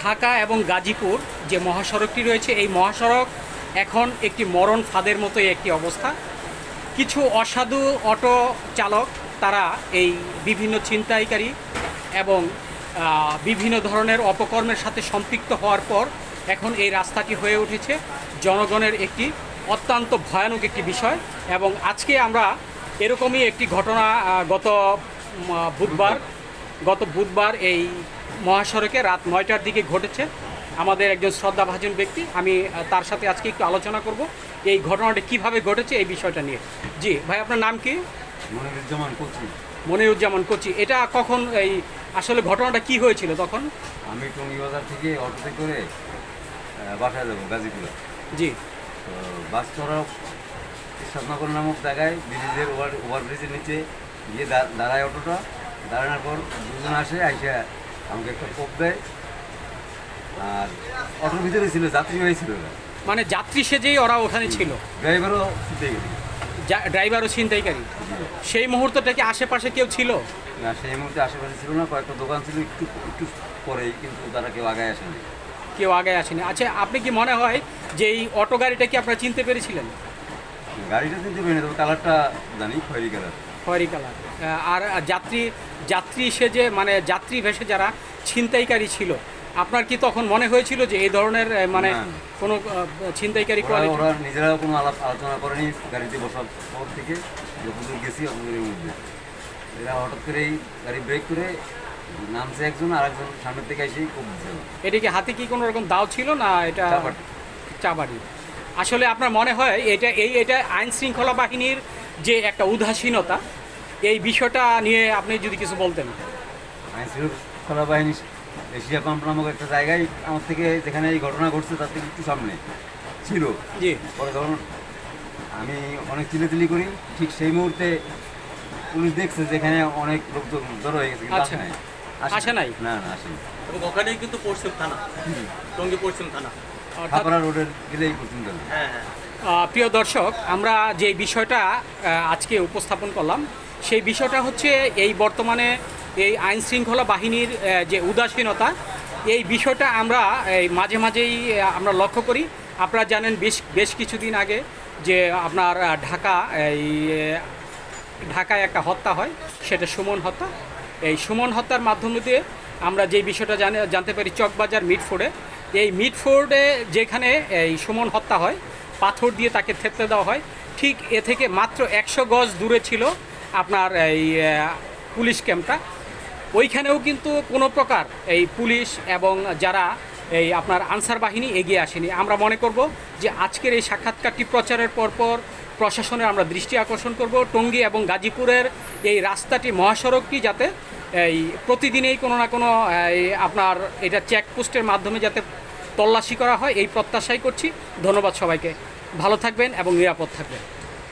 ঢাকা এবং গাজীপুর যে মহাসড়কটি রয়েছে, এই মহাসড়ক এখন একটি মরণ ফাঁদের মতোই একটি অবস্থা। কিছু অসাধু অটো চালক তারা এই বিভিন্ন ছিনতাইকারী এবং বিভিন্ন ধরনের অপকর্মের সাথে সম্পৃক্ত হওয়ার পর এখন এই রাস্তাটি হয়ে উঠেছে। জনগণের একটি অত্যন্ত ভয়ানক একটি বিষয় এবং আজকে আমরা এরকমই একটি ঘটনা গত বুধবার গত বুধবার এই মহাসড়কে রাত নয়টার দিকে ঘটেছে। আমাদের একজন শ্রদ্ধাভাজন ব্যক্তি আমি তার সাথে আজকে একটু আলোচনা করব। এই ঘটনাটি কীভাবে ঘটেছে এই বিষয়টা নিয়ে। জি ভাই আপনার নাম কি? মনিরুজ্জামান কোচি। মনিরুজ্জামান কোচি। এটা কখন এই আসলে ঘটনাটা কি হয়েছিল তখন? আমি টঙ্গিবাজার থেকে অটোতে করে বাসায় যাব গাজীপুরে। জি। তো বাস চড়ক সাধনগর নামক জায়গায় ব্রিজের ওভার ওভারব্রিজের নিচে গিয়ে দাঁড়ায় অটোটা। দাঁড়ানোর পর দুজন আসে আইসা আমাকে একটা কোপ দেয়। আর অটোর ভিতরে ছিল যাত্রী হয়েছিল ওরা। মানে যাত্রী সেজেই ওরা ওখানে ছিল? ড্রাইভারও ছুটে গেল যা- ড্রাইভার ও ছিনতাইকারী? সেই মুহূর্তটা কি আশেপাশে কেউ ছিল? না সেই মুহূর্তে আশেপাশে ছিল না কয়েকটা দোকান ছিল একটু একটু পরেই কিন্তু তারা কেউ আগায় আসেনি। কেউ আগে আসেনি। আচ্ছা আপনি কি মনে হয় যে এই অটো গাড়িটা কি আপনারা চিনতে পেরেছিলেন? গাড়িটা চিনতে পারিনি তবে কালারটা জানি খয়েরি কালার। খয়েরি কালার আর যাত্রী যাত্রী সেজে মানে যাত্রী ভেসে যারা ছিনতাইকারী ছিল আপনার কি তখন মনে হয়েছিল যে এই ধরনের মানে কোনো ছিনতাইকারী ওরা কোয়ালিটি? ওরা নিজেরাও কোনো আলাপ আলোচনা করেনি গাড়িতে বসার পর থেকে যতদূর গেছি অতদূরের মধ্যে এরা হঠাৎ করেই গাড়ি ব্রেক করে নামছে একজন আর একজন সামনের থেকে এসেই খুব এটা কি হাতে কি কোনো রকম দাও ছিল না এটা। চাবাড়ি আসলে আপনার মনে হয় এটা এই এটা আইন শৃঙ্খলা বাহিনীর যে একটা উদাসীনতা এই বিষয়টা নিয়ে আপনি যদি কিছু বলতেন। শৃঙ্খলা বাহিনী এশিয়া পাম্প নামক একটা জায়গায় আমার থেকে যেখানে এই ঘটনা ঘটছে তার থেকে একটু সামনে ছিল। জি। পরে ধরুন আমি অনেক চিলেচিলি করি ঠিক সেই মুহূর্তে পুলিশ দেখছে যেখানে অনেক লোকজন জড়ো হয়ে গেছে আচ্ছা। আসে নাই। আসে নাই? না না আসেনি এবং ওখানেই কিন্তু পশ্চিম থানা। টঙ্গী পশ্চিম থানা। খাপাড়া রোডের গেলেই পর্যন্ত হ্যাঁ হ্যাঁ। আহ, প্রিয় দর্শক, আমরা যে বিষয়টা আজকে উপস্থাপন করলাম, সেই বিষয়টা হচ্ছে এই বর্তমানে এই আইন শৃঙ্খলা বাহিনীর যে উদাসীনতা, এই বিষয়টা আমরা, এই মাঝে মাঝেই আমরা লক্ষ্য করি। আপনারা জানেন বেশ বেশ কিছুদিন আগে যে আপনার ঢাকা, এই ঢাকায় একটা হত্যা হয়, সেটা সুমন হত্যা। এই সুমন হত্যার মাধ্যমে দিয়ে আমরা যে বিষয়টা জানে, জানতে পারি চকবাজার মিটফোর্ডে। এই মিটফোর্ডে যেখানে, এই সুমন হত্যা হয় পাথর দিয়ে তাকে থেতলে দেওয়া হয়। ঠিক এ থেকে মাত্র একশো গজ দূরে ছিল আপনার এই পুলিশ ক্যাম্পটা। ওইখানেও কিন্তু কোনো প্রকার এই পুলিশ এবং যারা এই আপনার আনসার বাহিনী এগিয়ে আসেনি। আমরা মনে করব যে আজকের এই সাক্ষাৎকারটি প্রচারের পরপর প্রশাসনের আমরা দৃষ্টি আকর্ষণ করব। টঙ্গী এবং গাজীপুরের এই রাস্তাটি মহাসড়কটি যাতে এই প্রতিদিনেই কোনো না কোনো আপনার এটা চেকপোস্টের মাধ্যমে যাতে তল্লাশি করা হয় এই প্রত্যাশাই করছি। ধন্যবাদ সবাইকে। ভালো থাকবেন এবং নিরাপদ থাকবেন।